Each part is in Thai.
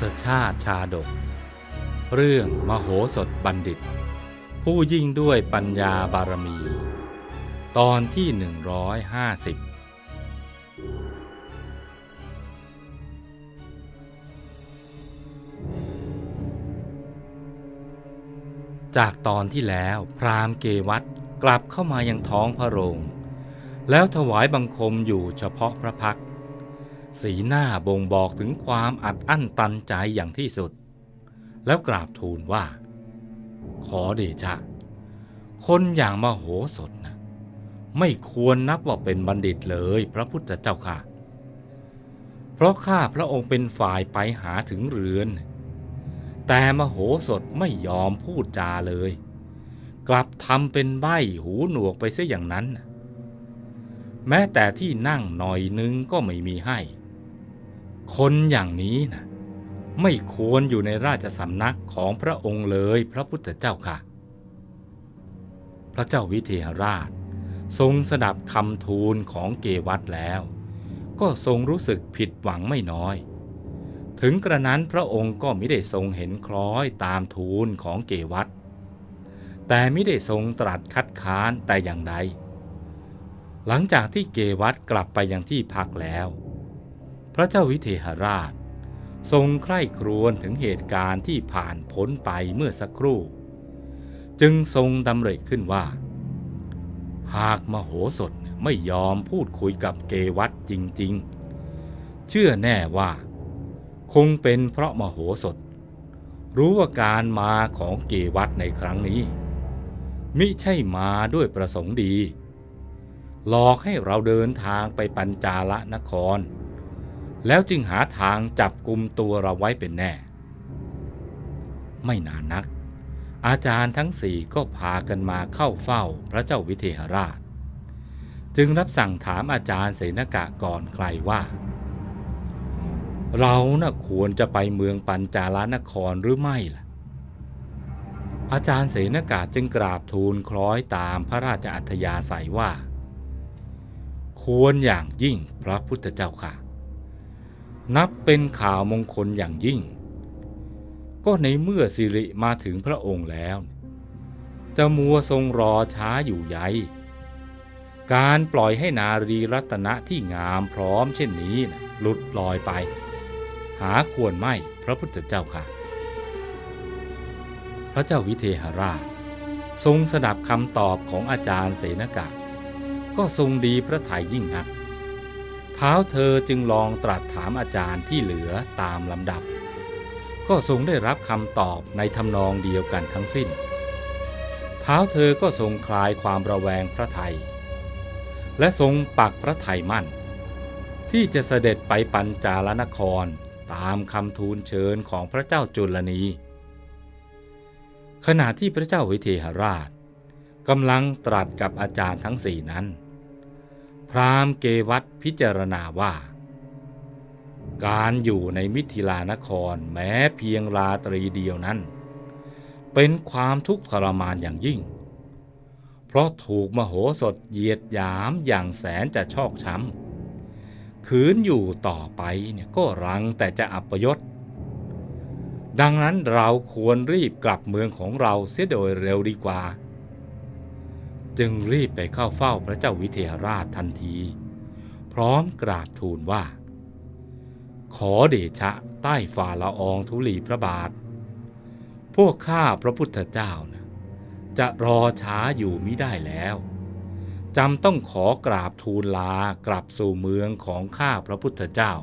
ศชาติชาดก เรื่องมโหสถบัณฑิต ผู้ยิ่งด้วยปัญญาบารมี ตอนที่ 150 จากตอนที่แล้วพราหมณ์เกวัตกลับเข้ามายังท้องพระโรง แล้วถวายบังคมอยู่เฉพาะพระพักตร์ สีหน้าบ่งบอกถึงความอัดอั้นตันใจอย่างที่สุด แล้วกราบทูลว่า ขอเดชะ คนอย่างมโหสถนะไม่ควรนับว่าเป็นบัณฑิตเลยพระพุทธเจ้าค่ะ เพราะข้าพระองค์เป็นฝ่ายไปหาถึงเรือน แต่มโหสถไม่ยอมพูดจาเลย กลับทำเป็นใบ้หูหนวกไปซะอย่างนั้น แม้แต่ที่นั่งหน่อยนึงก็ไม่มีให้ คนอย่างนี้นะไม่ควรอยู่ในราชสำนักของพระองค์เลยพระพุทธเจ้าค่ะ พระเจ้าวิเทหราช ทรงสดับคำทูลของเกวัตแล้ว ก็ทรงรู้สึกผิดหวังไม่น้อย ถึงกระนั้นพระองค์ก็ไม่ได้ทรงเห็นคล้อยตามทูลของเกวัตแต่ไม่ได้ทรงตรัสคัดค้านแต่อย่างใดหลังจากที่เกวัตกลับไปยังที่พักแล้ว ระเจ้าวิเทหราช ทรงใคร่ครวญถึงเหตุการณ์ที่ผ่านพ้นไปเมื่อสักครู่ จึงทรงดำริขึ้นว่า หากมโหสถไม่ยอมพูดคุยกับเกวัตจริง ๆ เชื่อแน่ว่า คงเป็นเพราะมโหสถ รู้ว่าการมาของเกวัตในครั้งนี้ มิใช่มาด้วยประสงค์ดี หลอกให้เราเดินทางไปปัญจาละนคร แล้วจึงหาทางจับกลุ่มตัวเราไว้เป็นแน่ ไม่นานนัก อาจารย์ทั้งสี่ก็พากันมาเข้าเฝ้าพระเจ้าวิเทหราช จึงรับสั่งถามอาจารย์เสนกะก่อนใครว่า เราน่ะควรจะไปเมืองปัญจาลนครหรือไม่ล่ะ อาจารย์เสนกะจึงกราบทูลคล้อยตามพระราชอัธยาศัยว่า ควรอย่างยิ่งพระพุทธเจ้าค่ะ นับเป็นข่าวมงคลอย่างยิ่ง ก็ในเมื่อสิริมาถึงพระองค์แล้ว จะมัวทรงรอช้าอยู่ใหญ่การปล่อยให้นารีรัตนะที่งามพร้อมเช่นนี้นะหลุดลอยไป หาควรไม่พระพุทธเจ้าค่ะ พระเจ้าวิเทหราช ทรงสดับคำตอบของอาจารย์เสนกะ ก็ทรงดีพระทัยยิ่งนัก เท้าเธอจึงลองตรัสถามอาจารย์ที่เหลือตามลำดับ ก็ทรงได้รับคำตอบในทำนองเดียวกันทั้งสิ้น เท้าเธอก็ทรงคลายความระแวงพระไทย และทรงปักพระไทยมั่น ที่จะเสด็จไปปัญจาลนครตามคำทูลเชิญของพระเจ้าจุลนี ขณะที่พระเจ้าวิเทหราชกำลังตรัสกับอาจารย์ทั้งสี่นั้น พราหมณ์เกวัตพิจารณาว่า การอยู่ในมิถิลานครแม้เพียงราตรีเดียวนั้น เป็นความทุกข์ทรมานอย่างยิ่ง เพราะถูกมโหสถเหยียดหยามอย่างแสนจะชอกช้ำขืนอยู่ต่อไปเนี่ยก็รังแต่จะอัปยศดังนั้นเราควรรีบกลับเมืองของเราเสียโดยเร็วดีกว่า จึงรีบไปเข้าเฝ้าพระเจ้าวิเทหราชทันที พร้อมกราบทูลว่า ขอเดชะใต้ฝ่าละอองธุลีพระบาท พวกข้าพระพุทธเจ้านะจะรอช้าอยู่มิได้แล้วจำต้องขอกราบทูลลากลับสู่เมืองของข้าพระพุทธเจ้า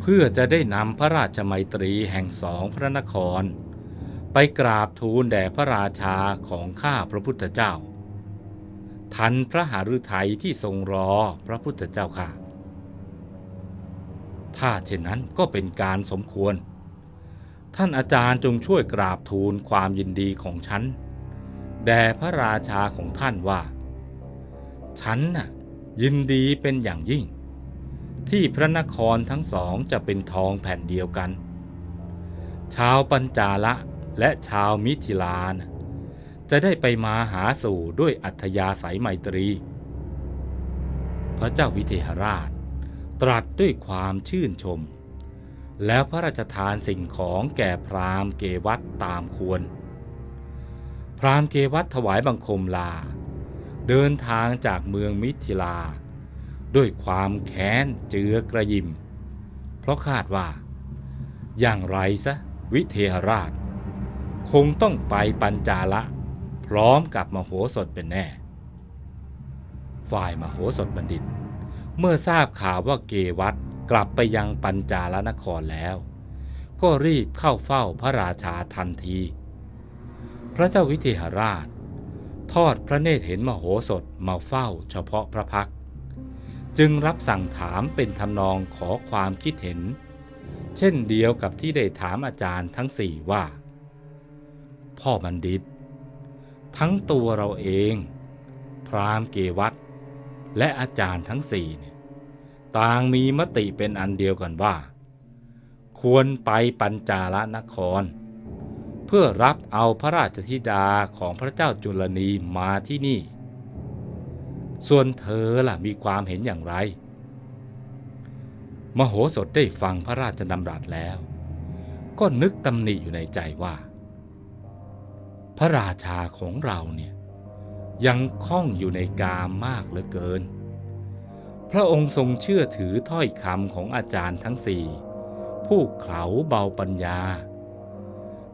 เพื่อจะได้นำพระราชมัยตรีแห่งสองพระนคร ไปกราบทูลแด่พระราชาของข้าพระพุทธเจ้า ทันพระหฤทัยที่ทรงรอพระพุทธเจ้าค่ะ ถ้าเช่นนั้นก็เป็นการสมควร ท่านอาจารย์จงช่วยกราบทูลความยินดีของฉัน แด่พระราชาของท่านว่า ฉันน่ะยินดีเป็นอย่างยิ่ง ที่พระนครทั้งสองจะเป็นทองแผ่นเดียวกัน ชาวปัญจาละและชาวมิถิลานะ จะได้ไปมาหาสู่ด้วยอัธยาศัยไมตรี พระเจ้าวิเทหราช ตรัสด้วยความชื่นชม แล้วพระราชทานสิ่งของแก่พราหมณ์เกวัตตามควร พราหมณ์เกวัตถวายบังคมลา เดินทางจากเมืองมิถิลา ด้วยความแค้นเจือกระยิม เพราะคาดว่า อย่างไรซะวิเทหราช คงต้องไปปัญจาละ พร้อมกับมโหสถเป็นแน่ ฝ่ายมโหสถบัณฑิต เมื่อทราบข่าวว่าเกวัตกลับไปยังปัญจาลนครแล้ว ก็รีบเข้าเฝ้าพระราชาทันที พระเจ้าวิเทหราช ทอดพระเนตรเห็นมโหสถมาเฝ้าเฉพาะพระพัก จึงรับสั่งถามเป็นทำนองขอความคิดเห็น เช่นเดียวกับที่ได้ถามอาจารย์ทั้งสี่ว่า พ่อบัณฑิต ทั้งตัวเราเอง พราหมณ์เกวัตและอาจารย์ทั้งสี่เนี่ยต่างมีมติเป็นอันเดียวกันว่า ควรไปปัญจาลนคร เพื่อรับเอาพระราชธิดาของพระเจ้าจุลนีมาที่นี่ ส่วนเธอล่ะมีความเห็นอย่างไร มโหสถได้ฟังพระราชดำรัสแล้ว ก็นึกตำหนิอยู่ในใจว่า พระราชาของเราเนี่ยยังคล่องอยู่ในกามมากเหลือเกิน พระองค์ทรงเชื่อถือถ้อยคำของอาจารย์ทั้งสี่ผู้เขาเบาปัญญา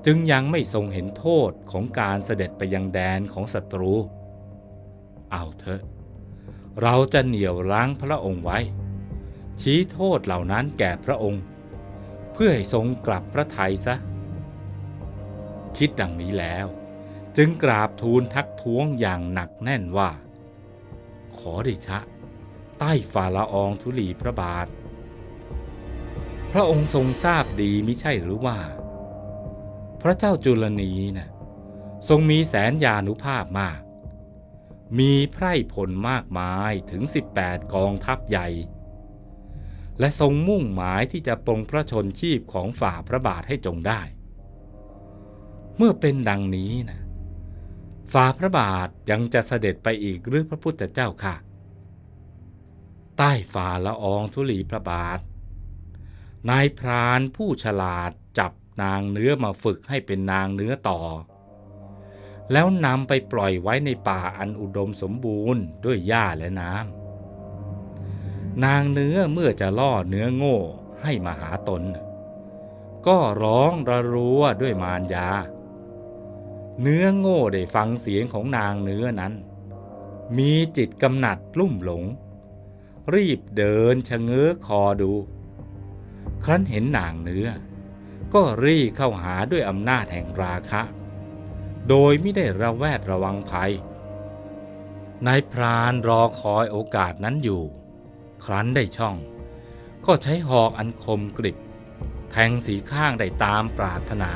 จึงยังไม่ทรงเห็นโทษของการเสด็จไปยังแดนของศัตรู เอาเถอะ เราจะเหนี่ยวรั้างพระองค์ไว้ ชี้โทษเหล่านั้นแก่พระองค์ เพื่อให้ทรงกลับพระทัยซะ คิดดังนี้แล้ว จึงกราบทูลทักท้วงอย่างหนักแน่นว่า ขอเดชะ ใต้ฝ่าละอองธุลีพระบาท พระองค์ทรงทราบดีมิใช่หรือว่า พระเจ้าจุลนีนะ่ะทรงมีแสนยานุภาพมาก มีไพร่ผลมากมายถึง 18 กองทัพใหญ่ และทรงมุ่งหมายที่จะปรงพระชนชีพของฝ่าพระบาทให้จงได้ เมื่อเป็นดังนี้นะ ฝ่าพระบาทยังจะเสด็จไปอีกหรือพระพุทธเจ้าค่ะ ใต้ฝ่าละอองธุลีพระบาท นายพรานผู้ฉลาดจับนางเนื้อมาฝึกให้เป็นนางเนื้อต่อ แล้วนำไปปล่อยไว้ในป่าอันอุดมสมบูรณ์ด้วยหญ้าและน้ำนางเนื้อเมื่อจะล่อเนื้อโง่ให้มาหาตน ก็ร้องระรัวด้วยมารยา เนื้อโง่ได้ฟังเสียงของนางเนื้อนั้น มีจิตกำหนัดลุ่มหลง รีบเดินชะเง้อคอดู ครั้นเห็นนางเนื้อ ก็รีเข้าหาด้วยอำนาจแห่งราคะ โดยไม่ได้ระแวดระวังภัยนายพรานรอคอยโอกาสนั้นอยู่ ครั้นได้ช่อง ก็ใช้หอกอันคมกริบ แทงสีข้างได้ตามปรารถนา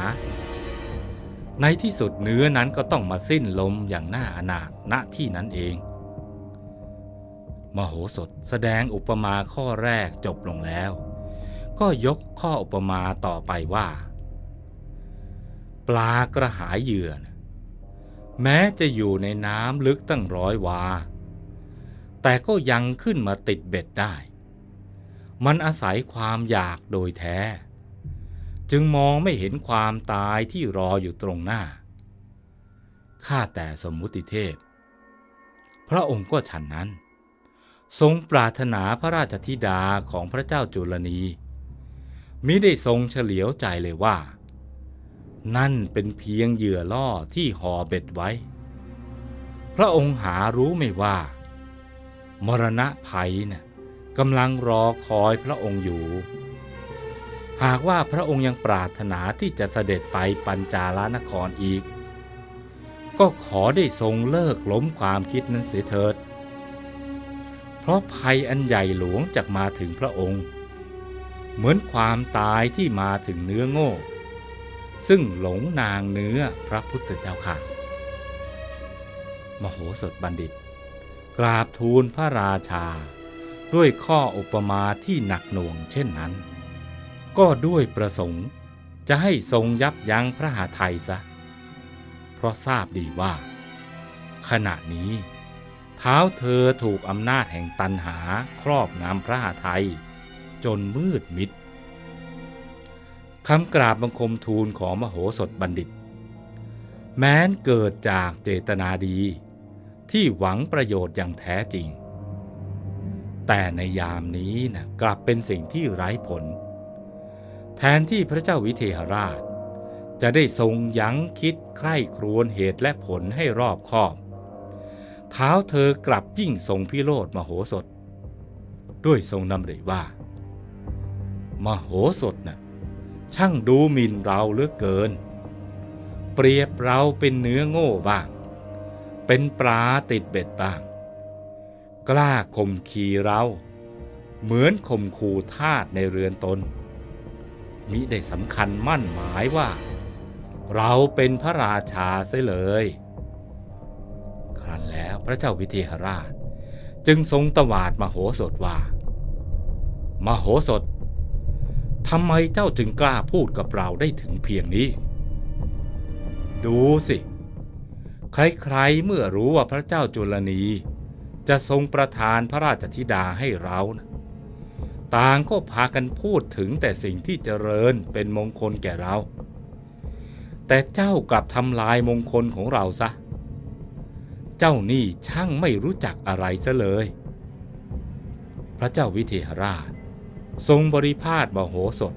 ในที่สุดเนื้อนั้นก็ต้องมาสิ้นลมอย่างน่าอนาถณที่นั้นเอง มโหสถแสดงอุปมาข้อแรกจบลงแล้ว ก็ยกข้ออุปมาต่อไปว่า ปลากระหายเหยื่อนะแม้จะอยู่ในน้ำลึกตั้งร้อยวา แต่ก็ยังขึ้นมาติดเบ็ดได้ มันอาศัยความอยากโดยแท้ จึงมองไม่เห็นความตายที่รออยู่ตรงหน้า ข้าแต่สมมุติเทพ พระองค์ก็ฉันนั้น ทรงปรารถนาพระราชธิดาของพระเจ้าจุลนีมิได้ทรงเฉลียวใจเลยว่า นั่นเป็นเพียงเหยื่อล่อที่ห่อเบ็ดไว้ พระองค์หารู้ไม่ว่า มรณะภัยนะ่ะกำลังรอคอยพระองค์อยู่ หากว่าพระองค์ยังปรารถนาที่จะเสด็จไปปัญจาลนครอีก ก็ขอได้ทรงเลิกล้มความคิดนั้นเสียเถิด เพราะภัยอันใหญ่หลวงจะมาถึงพระองค์ เหมือนความตายที่มาถึงเนื้อโง่ ซึ่งหลงนางเนื้อพระพุทธเจ้าค่ะ มโหสถบัณฑิต กราบทูลพระราชา ด้วยข้ออุปมาที่หนักหน่วงเช่นนั้น ก็ด้วยประสงค์จะให้ทรงยับยั้งพระหาไทยซะ เพราะทราบดีว่า ขณะนี้ เท้าเธอถูกอำนาจแห่งตันหาครอบงำพระหาไทย จนมืดมิดคำกราบบังคมทูลของมโหสถบัณฑิต แม้นเกิดจากเจตนาดีที่หวังประโยชน์อย่างแท้จริง แต่ในยามนี้นะกลับเป็นสิ่งที่ไร้ผล แทนที่พระเจ้าวิเทหราช จะได้ทรงยั้งคิดใคร่ครวญเหตุและผลให้รอบคอบ เท้าเธอกลับยิ่งทรงพิโรธมโหสถ ด้วยทรงนำริว่า มโหสถน่ะช่างดูหมิ่นเราเหลือเกิน เปรียบเราเป็นเนื้อโง่บ้าง เป็นปลาติดเบ็ดบ้าง กล้าข่มขีเรา เหมือนข่มขู่ทาสในเรือนตน มิได้สำคัญมั่นหมายว่า เราเป็นพระราชาเสียเลย ครั้นแล้วพระเจ้าวิเทหราช จึงทรงตวาดมโหสถว่า มโหสถทำไมเจ้าจึงกล้าพูดกับเราได้ถึงเพียงนี้ ดูสิ ใครๆเมื่อรู้ว่าพระเจ้าจุลนีจะทรงประทานพระราชธิดาให้เรานะ ต่างก็พากันพูดถึงแต่สิ่งที่เจริญเป็นมงคลแก่เรา แต่เจ้ากลับทำลายมงคลของเราซะ เจ้านี่ช่างไม่รู้จักอะไรซะเลย พระเจ้าวิเทหราช ทรงบริพาทมโหสถ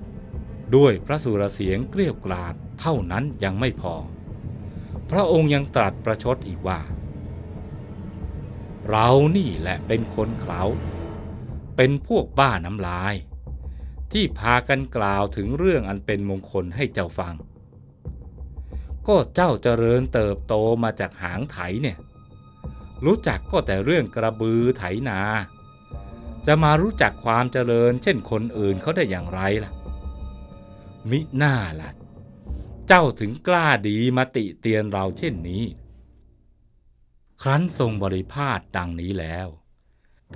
ด้วยพระสุรเสียงเกลี้ยวกล่อมเท่านั้นยังไม่พอ พระองค์ยังตรัสประชดอีกว่า เรานี่แหละเป็นคนเขา เป็นพวกบ้าน้ำลาย ที่พากันกล่าวถึงเรื่องอันเป็นมงคลให้เจ้าฟัง ก็เจ้าเจริญเติบโตมาจากหางไถเนี่ย รู้จักก็แต่เรื่องกระบือไถนา จะมารู้จักความเจริญ เช่นคนอื่นเขาได้อย่างไรล่ะ มิหน้าล่ะ เจ้าถึงกล้าดีมาติเตียนเราเช่นนี้ ครั้นทรงบริพาทดังนี้แล้ว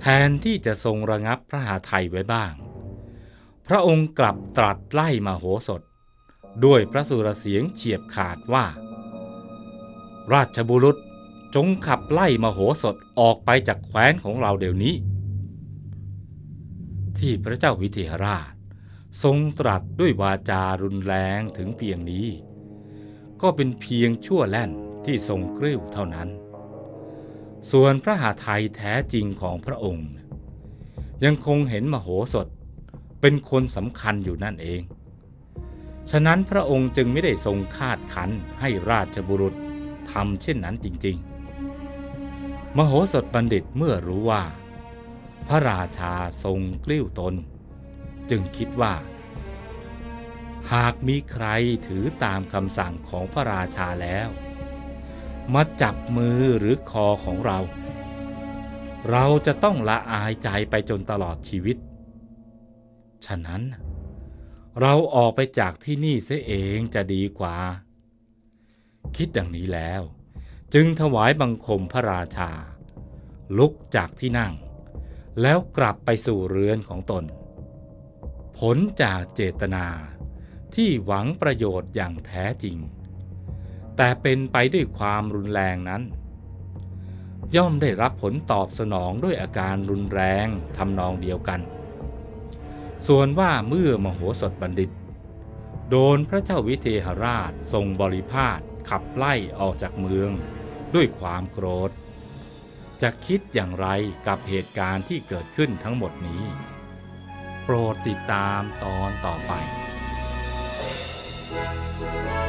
แทนที่จะทรงระงับพระหาไทยไว้บ้าง พระองค์กลับตรัสไล่มาโหสถ ด้วยพระสุรเสียงเฉียบขาดว่า ราชบุรุษจงขับไล่มโหสถออกไปจากแคว้นของเราเดี๋ยวนี้ ที่พระเจ้าวิเทหราช ทรงตรัสด้วยวาจารุนแรงถึงเพียงนี้ ก็เป็นเพียงชั่วแล่นที่ทรงกริ้วเท่านั้น ส่วนพระหาไทยแท้จริงของพระองค์ ยังคงเห็นมโหสถเป็นคนสำคัญอยู่นั่นเอง ฉะนั้นพระองค์จึงไม่ได้ทรงคาดขันให้ราชบุรุษทำเช่นนั้นจริง ๆ มโหสถบัณฑิตเมื่อรู้ว่า พระราชาทรงกลิ้วตน จึงคิดว่า หากมีใครถือตามคำสั่งของพระราชาแล้ว มาจับมือหรือคอของเรา เราจะต้องละอายใจไปจนตลอดชีวิต ฉะนั้น เราออกไปจากที่นี่เสียเองจะดีกว่า คิดดังนี้แล้ว จึงถวายบังคมพระราชา ลุกจากที่นั่ง แล้วกลับไปสู่เรือนของตน ผลจากเจตนาที่หวังประโยชน์อย่างแท้จริง แต่เป็นไปด้วยความรุนแรงนั้น ย่อมได้รับผลตอบสนองด้วยอาการรุนแรงทำนองเดียวกัน ส่วนว่าเมื่อมโหสถบัณฑิต โดนพระเจ้าวิเทหราชทรงบริพาทขับไล่ออกจากเมืองด้วยความโกรธ จะคิดอย่างไรกับเหตุการณ์ที่เกิดขึ้นทั้งหมดนี้ โปรดติดตามตอนต่อไป Thank